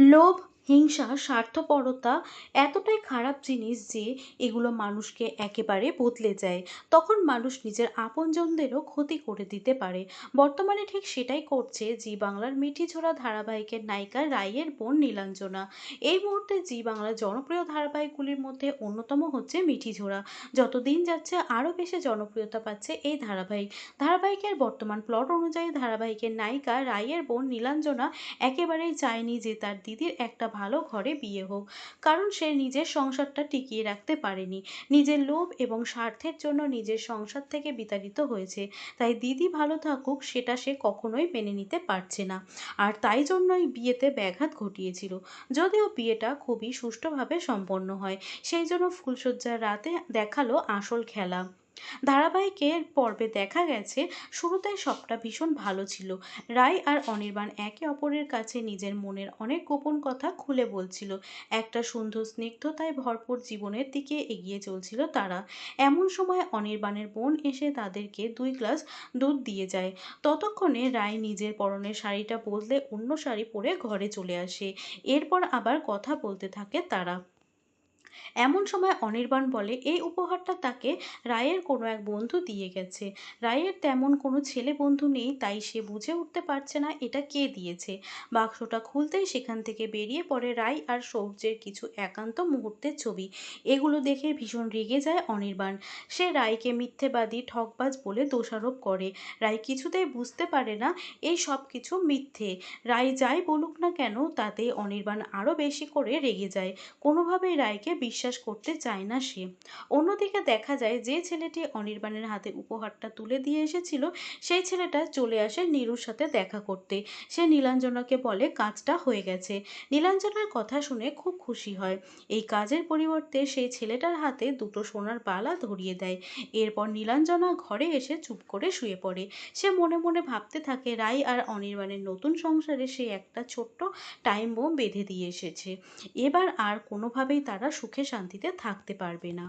लोभ হিংসা, স্বার্থপরতা এতটাই খারাপ জিনিস যে এগুলো মানুষকে একেবারে বদলে যায়। তখন মানুষ নিজের আপনজনদেরও ক্ষতি করে দিতে পারে। বর্তমানে ঠিক সেটাই করছে জি বাংলার মিঠিঝোড়া ধারাবাহিকের নায়িকা রাইয়ের বোন নীলাঞ্জনা। এই মুহূর্তে জি বাংলার জনপ্রিয় ধারাবাহিকগুলির মধ্যে অন্যতম হচ্ছে মিঠিঝোড়া। যত দিন যাচ্ছে আরও বেশি জনপ্রিয়তা পাচ্ছে এই ধারাবাহিক। ধারাবাহিকের বর্তমান প্লট অনুযায়ী ধারাবাহিকের নায়িকা রাইয়ের বোন নীলাঞ্জনা একেবারেই চায়নি যে তার দিদির একটা ভালো ঘরে বিয়ে হোক। কারণ সে নিজের সংসারটা টিকিয়ে রাখতে পারেনি। নিজের লোভ এবং স্বার্থের জন্য নিজের সংসার থেকে বিতাড়িত হয়েছে। তাই দিদি ভালো থাকুক সেটা সে কখনোই মেনে নিতে পারছে না। আর তাই জন্যই বিয়েতে ব্যাঘাত ঘটিয়েছিল। যদিও বিয়েটা খুবই সুষ্ঠুভাবে সম্পন্ন হয়। সেই জন্য ফুলশয্যার রাতে দেখাল আসল খেলা। ধারাবাহিকের পর্বে দেখা গেছে শুরুতে সবটা ভীষণ ভালো ছিল। রায় আর অনির্বাণ একে অপরের কাছে নিজের মনের অনেক গোপন কথা খুলে বলছিল। একটা সুন্দর স্নিগ্ধতায় ভরপুর জীবনের দিকে এগিয়ে চলছিল তারা। এমন সময় অনির্বাণের বোন এসে তাদেরকে দুই গ্লাস দুধ দিয়ে যায়। ততক্ষণে রায় নিজের পরনের শাড়িটা বদলে অন্য শাড়ি পরে ঘরে চলে আসে। এরপর আবার কথা বলতে থাকে তারা। এমন সময় অনির্বাণ বলে, এই উপহারটা তাকে রায়ের কোনো এক বন্ধু দিয়ে গেছে। রায়ের তেমন কোনো ছেলে বন্ধু নেই, তাই সে বুঝে উঠতে পারছে না এটা কে দিয়েছে। বাক্সটা খুলতেই সেখান থেকে বেরিয়ে পড়ে রায় আর সৌর্যের কিছু একান্ত মুহূর্তের ছবি। এগুলো দেখে ভীষণ রেগে যায় অনির্বাণ। সে রায়কে মিথ্যেবাদী ঠকবাজ বলে দোষারোপ করে। রায় কিছুতেই বুঝতে পারে না এই সব কিছু মিথ্যে। রায় যাই বলুক না কেন তাতে অনির্বাণ আরও বেশি করে রেগে যায়। কোনোভাবেই রায়কে বিশ্বাস করতে চায় না সে। অন্যদিকে দেখা যায়, যে ছেলেটি অনির্বাণের হাতে উপহারটা তুলে দিয়ে এসেছিল, সেই ছেলেটা চলে আসে নীরুর সাথে দেখা করতে। সে নীলাঞ্জনাকে বলে, কাজটা হয়ে গেছে। নীলাঞ্জনার কথা শুনে খুব খুশি হয়। এই কাজের পরিবর্তে সেই ছেলেটার হাতে দুটো সোনার বালা ধরিয়ে দেয়। এরপর নীলাঞ্জনা ঘরে এসে চুপ করে শুয়ে পড়ে। সে মনে মনে ভাবতে থাকে রায় আর অনির্বাণের নতুন সংসারে সে একটা ছোট্ট টাইম বোম বেঁধে দিয়ে এসেছে। এবার আর কোনোভাবেই তারা সুখে শান্তিতে থাকতে পারবে না।